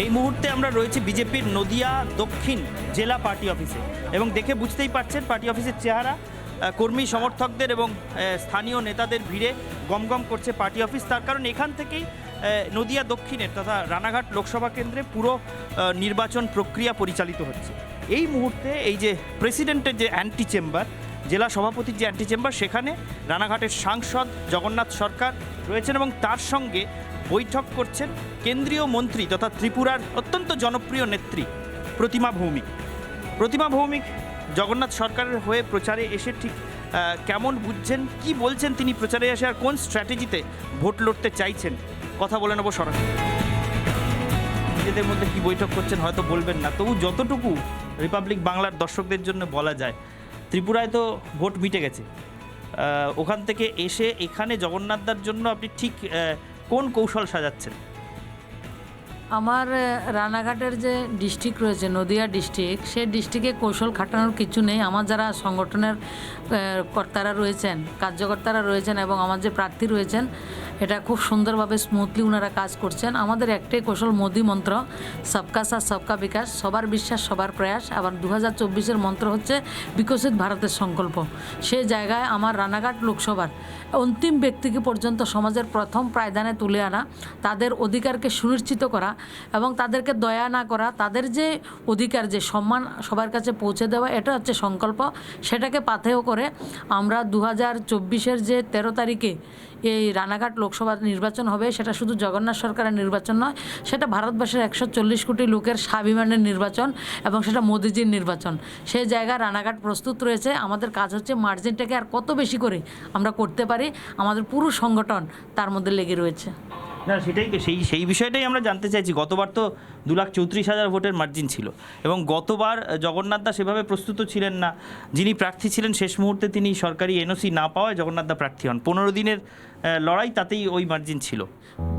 এই মুহূর্তে আমরা রয়েছি বিজেপির নদিয়া দক্ষিণ জেলা পার্টি অফিসে। এবং দেখে বুঝতেই পারছেন পার্টি অফিসের চেহারা কর্মী সমর্থকদের এবং স্থানীয় নেতাদের ভিড়ে গমগম করছে পার্টি অফিস। তার কারণ এখান থেকেই নদিয়া দক্ষিণের তথা রানাঘাট লোকসভা কেন্দ্রে পুরো নির্বাচন প্রক্রিয়া পরিচালিত হচ্ছে। এই মুহূর্তে এই যে প্রেসিডেন্টের যে অ্যান্টি চেম্বার জেলা সভাপতির যে অ্যান্টি চেম্বার সেখানে রানাঘাটের সাংসদ জগন্নাথ সরকার রয়েছেন এবং তার সঙ্গে বৈঠক করছেন কেন্দ্রীয় মন্ত্রী তথা ত্রিপুরার অত্যন্ত জনপ্রিয় নেত্রী প্রতিমা ভৌমিক। প্রতিমা ভৌমিক জগন্নাথ সরকারের হয়ে প্রচারে এসে ঠিক কেমন বুঝছেন, কি বলছেন তিনি প্রচারে এসে আর কোন স্ট্র্যাটেজিতে ভোট লড়তে চাইছেন? কথা বলে নেব সরাসরি। নিজেদের মধ্যে কি বৈঠক করছেন হয়তো বলবেন না, তবু যতটুকু রিপাবলিক বাংলার দর্শকদের জন্য বলা যায়, ত্রিপুরায় তো ভোট মিটে গেছে। ওখান থেকে এসে এখানে জগন্নাথদার জন্য আপনি ঠিক কোন কৌশল সাজাচ্ছেন? আমার রানাঘাটের যে ডিস্ট্রিক্ট রয়েছে, নদিয়া ডিস্ট্রিক্ট, সেই ডিস্ট্রিক্টে কৌশল খাটানোর কিছু নেই। আমার যারা সংগঠনের কর্তারা রয়েছেন, কার্যকর্তারা রয়েছেন এবং আমার যে প্রার্থী রয়েছেন এটা খুব সুন্দরভাবে স্মুথলি ওনারা কাজ করছেন। আমাদের একটাই কৌশল মোদি মন্ত্র, সবকা সাথ, সবকা বিকাশ, সবার বিশ্বাস, সবার প্রয়াস। আবার দু হাজার চব্বিশের মন্ত্র হচ্ছে বিকশিত ভারতের সংকল্প। সে জায়গায় আমার রানাঘাট লোকসভার অন্তিম ব্যক্তিকে পর্যন্ত সমাজের প্রথম প্রায়দানে তুলে আনা, তাদের অধিকারকে সুনিশ্চিত করা এবং তাদেরকে দয়া না করা, তাদের যে অধিকার, যে সম্মান সবার কাছে পৌঁছে দেওয়া, এটা হচ্ছে সংকল্প। সেটাকে পাথেয় করে আমরা দু হাজার চব্বিশের যে তেরো তারিখে এই রানাঘাট লোকসভা নির্বাচন হবে, সেটা শুধু জগন্নাথ সরকারের নির্বাচন নয়, সেটা ভারতবর্ষের একশো চল্লিশ কোটি লোকের স্বাভিমানের নির্বাচন এবং সেটা মোদিজির নির্বাচন। সেই জায়গায় রানাঘাট প্রস্তুত রয়েছে। আমাদের কাজ হচ্ছে মার্জিনটাকে আর কত বেশি করে আমরা করতে পারি, আমাদের পুরো সংগঠন তার মধ্যে লেগে রয়েছে। না, সেটাই সেই সেই বিষয়টাই আমরা জানতে চাইছি। গতবার তো দু লাখ চৌত্রিশ হাজার ভোটের মার্জিন ছিল এবং গতবার জগন্নাথ জগন্নাথদা সেভাবে প্রস্তুত ছিলেন না। যিনি প্রার্থী ছিলেন, শেষ মুহূর্তে তিনি সরকারি এনওসি না পাওয়ায় জগন্নাথদা প্রার্থী হন। পনেরো দিনের লড়াই তাতেই ওই মার্জিন ছিল।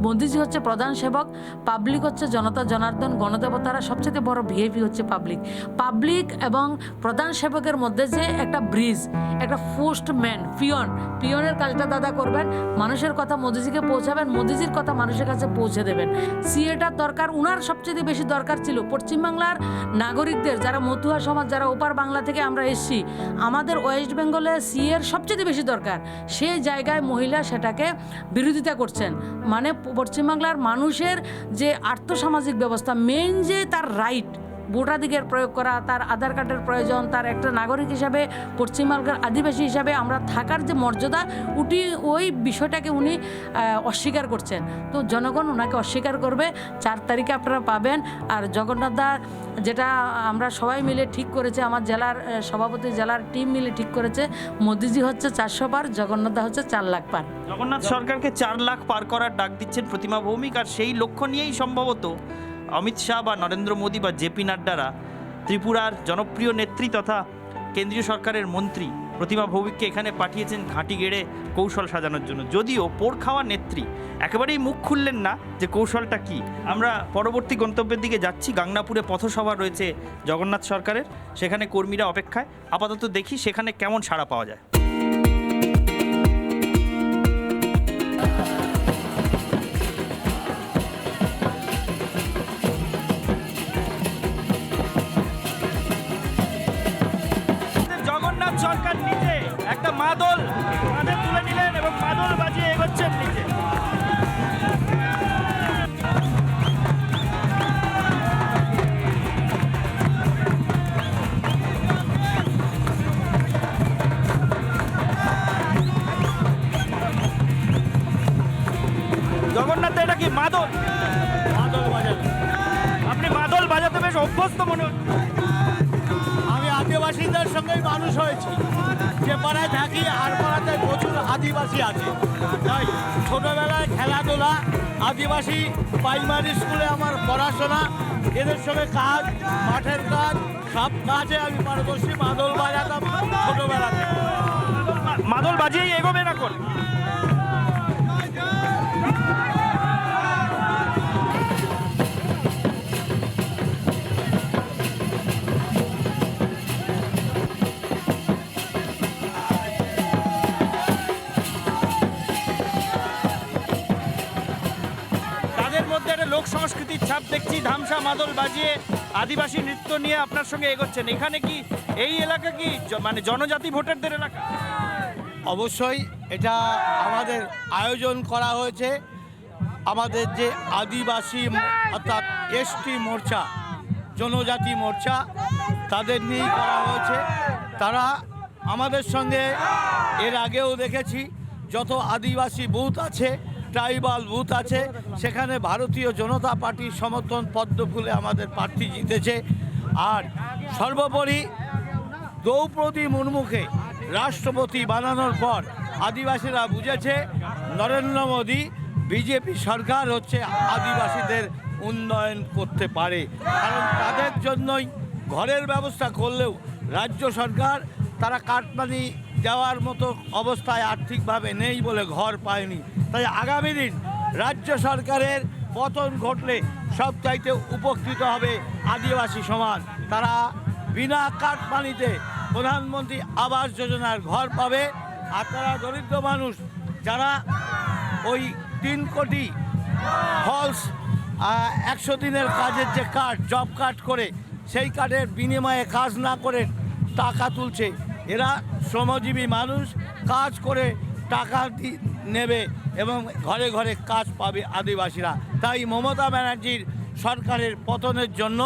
মোদিজি হচ্ছে প্রধান সেবক পাবলিক হচ্ছে জনতা জনার্দন, গণদেবতারা সবচেয়ে বড় ভিআইপি হচ্ছে পাবলিক পাবলিক এবং প্রধান সেবকের মধ্যে যে একটা ব্রিজ একটা ফোস্ট ম্যান পিয়ন, পিয়নের কাজটা দাদা করবেন, মানুষের কথা মোদিজিকে পৌঁছাবেন, মোদিজির কথা মানুষের কাছে পৌঁছে দেবেন। সিএটার দরকার, উনার সবচেয়ে বেশি দরকার ছিল পশ্চিমবাংলার নাগরিকদের, যারা মতুয়া সমাজ, যারা ওপার বাংলা থেকে আমরা এসছি। আমাদের ওয়েস্ট বেঙ্গলে সিএর সবচেয়ে বেশি দরকার, সেই জায়গায় মহিলা সেটাকে বিরোধিতা করছেন। মানে পশ্চিমবাংলার মানুষের যে আর্থসামাজিক ব্যবস্থা মেইন যে তার রাইট ভোটাধিকার প্রয়োগ করা, তার আধার কার্ডের প্রয়োজন, তার একটা নাগরিক হিসাবে, পশ্চিমবঙ্গের আদিবাসী হিসাবে আমরা থাকার যে মর্যাদা, উটি ওই বিষয়টাকে উনি অস্বীকার করছেন। তো জনগণ ওনাকে অস্বীকার করবে, চার তারিখে আপনারা পাবেন। আর জগন্নাথ দা যেটা আমরা সবাই মিলে ঠিক করেছে, আমার জেলার সভাপতি জেলার টিম মিলে ঠিক করেছে, মোদিজি হচ্ছে চারশো পার, জগন্নাথ দা হচ্ছে চার লাখ পার। জগন্নাথ সরকারকে চার লাখ পার করার ডাক দিচ্ছেন প্রতিমা ভৌমিক, আর সেই লক্ষ্য নিয়েই সম্ভবত অমিত শাহ বা নরেন্দ্র মোদী বা জেপি নাড্ডারা ত্রিপুরার জনপ্রিয় নেত্রী তথা কেন্দ্রীয় সরকারের মন্ত্রী প্রতিমা ভৌমিককে এখানে পাঠিয়েছেন ঘাঁটি গেড়ে কৌশল সাজানোর জন্য। যদিও পোড় খাওয়া নেত্রী, একেবারেই মুখ খুললেন না যে কৌশলটা কি। আমরা পরবর্তী গন্তব্যের দিকে যাচ্ছি। গাংনাপুরে পথসভা রয়েছে জগন্নাথ সরকারের। সেখানে কর্মীরা অপেক্ষায়। আপাতত দেখি সেখানে কেমন সাড়া পাওয়া যায়। মানুষ হয়েছি। যে পাড়ায় থাকি, আর পাড়াতে প্রচুর আদিবাসী আছে। তাই ছোটোবেলায় খেলাধুলা, আদিবাসী প্রাইমারি স্কুলে আমার পড়াশোনা, এদের সঙ্গে কাজ, মাঠের কাজ, সব কাজে আমি পারদর্শী। মাদল বাজাতাম ছোটোবেলাতে। মাদল বাজিয়েই এগোবেন এখন? তাসা মাদল বাজিয়ে আদিবাসী নৃত্য নিয়ে আপনার সঙ্গে এগোচ্ছেন। এখানে কি এই এলাকা কি মানে জনজাতি ভোটারদের এলাকা? অবশ্যই এটা আমাদের আয়োজন করা হয়েছে। আমাদের যে আদিবাসী অর্থাৎ এসটি মোর্চা, জনজাতি মোর্চা, তাদের নিয়ে করা হয়েছে। তারা আমাদের সঙ্গে এর আগেও দেখেছি, যত আদিবাসী বুথ আছে ট্রাইবাল বুথ আছে। সেখানে ভারতীয় জনতা পার্টির সমর্থন পদ্মফুলে আমাদের প্রার্থী জিতেছে। আর সর্বোপরি দ্রৌপদী মুর্মুকে রাষ্ট্রপতি বানানোর পর আদিবাসীরা বুঝেছে, নরেন্দ্র মোদী বিজেপি সরকার হচ্ছে আদিবাসীদের উন্নয়ন করতে পারে। কারণ তাদের জন্যই ঘরের ব্যবস্থা করলেও রাজ্য সরকার তারা কাটমানি দেওয়ার মতো অবস্থায় আর্থিকভাবে নেই বলে ঘর পায়নি। তাই আগামী দিন রাজ্য সরকারের পতন ঘটলে সবচাইতে উপকৃত হবে আদিবাসী সমাজ। তারা বিনা কাটমানিতে প্রধানমন্ত্রী আবাস যোজনার ঘর পাবে। আর তারা দরিদ্র মানুষ যারা ওই তিন কোটি ফলস একশো দিনের কাজের যে কার্ড জব কার্ড করে, সেই কার্ডের বিনিময়ে কাজ না করে টাকা তুলছে, এরা শ্রমজীবী মানুষ, কাজ করে টাকা নেবে এবং ঘরে ঘরে কাজ পাবে আদিবাসীরা। তাই মমতা ব্যানার্জির সরকারের পতনের জন্য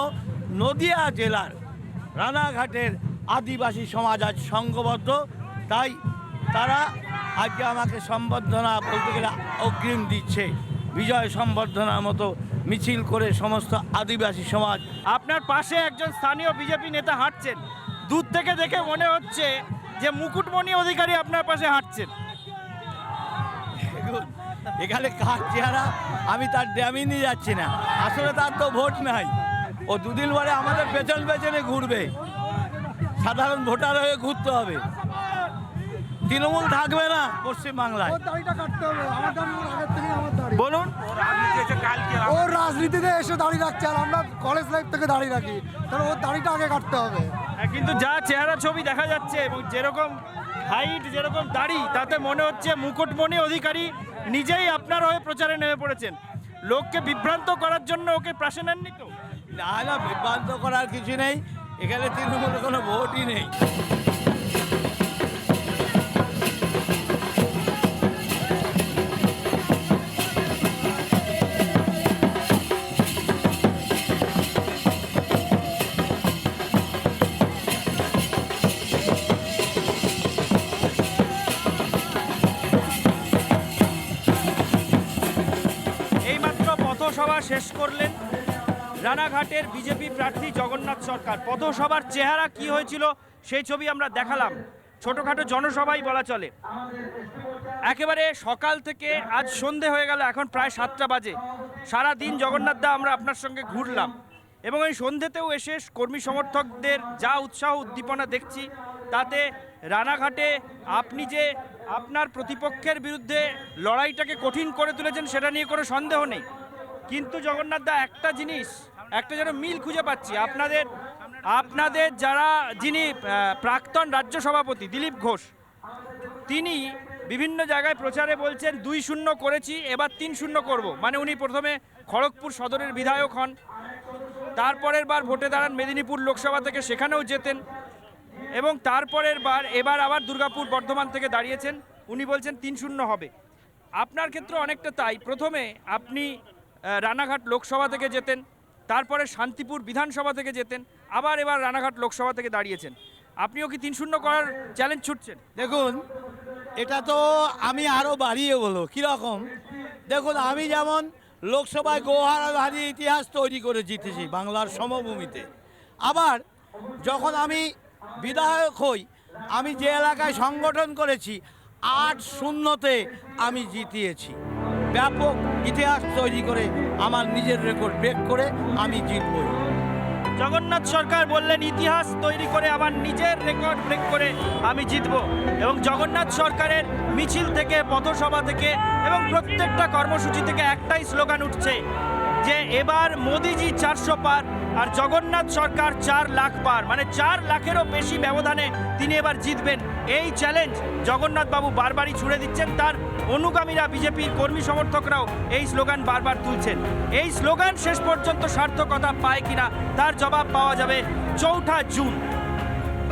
নদিয়া জেলার রানাঘাটের আদিবাসী সমাজ আজ সংঘবদ্ধ। তাই তারা আজকে আমাকে সম্বর্ধনা বলতে গেলে অগ্রিম দিচ্ছে। বিজয় সম্বর্ধনার মতো মিছিল করে সমস্ত আদিবাসী সমাজ। আপনার পাশে একজন স্থানীয় বিজেপি নেতা হাঁটছেন। দূর থেকে দেখে মনে হচ্ছে যে মুকুটমণি অধিকারী আপনার পাশে হাঁটছেন। দেখুন, এখানে কার চেহারা? আমি তার ড্যামি নিয়ে যাচ্ছি না। আসলে তার তো ভোট নাই। ও দুদিন পরে আমাদের পেছন পেছনে ঘুরবে। সাধারণ ভোটার হয়ে ঘুরতে হবে। তৃণমূল থাকবে না পশ্চিমবাংলায়। ওর দাড়িটা কাটতে হবে। আমার দাড়ি ওর আগের থেকেই আমার দাড়ি। বলুন। ও রাজনীতিতে এসে দাড়ি রাখছে আর আমরা কলেজ লাইফ থেকে দাড়ি রাখি। তাহলে ওর দাড়িটা আগে কাটতে হবে। হ্যাঁ, কিন্তু যা চেহারা ছবি দেখা যাচ্ছে এবং যেরকম হাইট যেরকম দাড়ি, তাতে মনে হচ্ছে মুকুটমণি অধিকারী নিজেই আপনার হয়ে প্রচারে নেমে পড়েছেন। লোককে বিভ্রান্ত করার জন্য ওকে প্রাসে নেননি তো? না না, বিভ্রান্ত করার কিছু নেই। এখানে তৃণমূলের কোনো ভোটই নেই। শেষ করলেন রানাঘাটের বিজেপি প্রার্থী জগন্নাথ সরকার। পথসভার চেহারা কি হয়েছিল সেই ছবি আমরা দেখালাম। ছোটোখাটো জনসভাই বলা চলে। একেবারে সকাল থেকে আজ সন্ধে হয়ে গেল, এখন প্রায় সাতটা বাজে। সারা দিন জগন্নাথ দা আমরা আপনার সঙ্গে ঘুরলাম এবং এই সন্ধেতেও এসে কর্মী সমর্থকদের যা উৎসাহ, উদ্দীপনা দেখছি, তাতে রানাঘাটে আপনি যে আপনার প্রতিপক্ষের বিরুদ্ধে লড়াইটাকে কঠিন করে তুলেছেন, সেটা নিয়ে কোনো সন্দেহ নেই। কিন্তু জগন্নাথ দা, একটা জিনিস, একটা যেন মিল খুঁজে পাচ্ছি। আপনাদের আপনাদের যারা, যিনি প্রাক্তন রাজ্য সভাপতি দিলীপ ঘোষ, তিনি বিভিন্ন জায়গায় প্রচারে বলছেন, দুই শূন্য করেছি, এবার তিন শূন্য করব। মানে উনি প্রথমে খড়গপুর সদরের বিধায়ক হন, তারপরের বার ভোটে দাঁড়ান মেদিনীপুর লোকসভা থেকে, সেখানেও জেতেন, এবং তারপরের বার, এবার আবার দুর্গাপুর বর্ধমান থেকে দাঁড়িয়েছেন। উনি বলছেন, তিন শূন্য হবে। আপনার ক্ষেত্রে অনেকটা তাই। প্রথমে আপনি রানাঘাট লোকসভা থেকে যেতেন, তারপরে শান্তিপুর বিধানসভা থেকে যেতেন, আবার এবার রানাঘাট লোকসভা থেকে দাঁড়িয়েছেন। আপনিও কি তিন শূন্য করার চ্যালেঞ্জ ছুটছেন? দেখুন, এটা তো আমি আরও বাড়িয়ে বলব, কীরকম? দেখুন, আমি যেমন লোকসভায় গৌহারা ইতিহাস তৈরি করে জিতেছি বাংলার সমভূমিতে, আবার যখন আমি বিধায়ক হই, আমি যে এলাকায় সংগঠন করেছি, আট শূন্যতে আমি জিতিয়েছি। ব্যাপক ইতিহাস তৈরি করে আমার নিজের রেকর্ড ব্রেক করে আমি জিতবই জগন্নাথ সরকার বললেন, ইতিহাস তৈরি করে আমার নিজের রেকর্ড ব্রেক করে আমি জিতব। এবং জগন্নাথ সরকারের মিছিল থেকে, পথসভা থেকে এবং প্রত্যেকটা কর্মসূচি থেকে একটাই স্লোগান উঠছে যে এবার মোদিজি চারশো পার আর জগন্নাথ সরকার চার লাখ পার। মানে চার লাখেরও বেশি ব্যবধানে তিনি এবার জিতবেন। এই চ্যালেঞ্জ জগন্নাথ বাবু বারবারই ছুড়ে দিচ্ছেন। তার অনুগামীরা বিজেপির কর্মী সমর্থকরাও এই স্লোগান বারবার তুলছেন। এই স্লোগান শেষ পর্যন্ত সার্থকতা পায় কিনা তার জবাব পাওয়া যাবে চৌঠা জুন।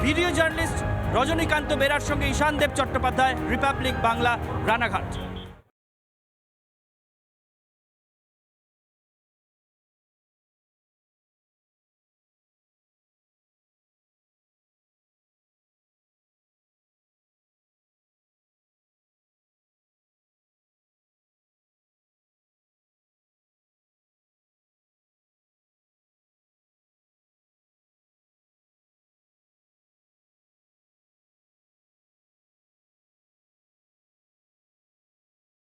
ভিডিও জার্নালিস্ট রজনীকান্ত বেরার সঙ্গে ঈশান দেব চট্টোপাধ্যায়, রিপাবলিক বাংলা, রানাঘাট।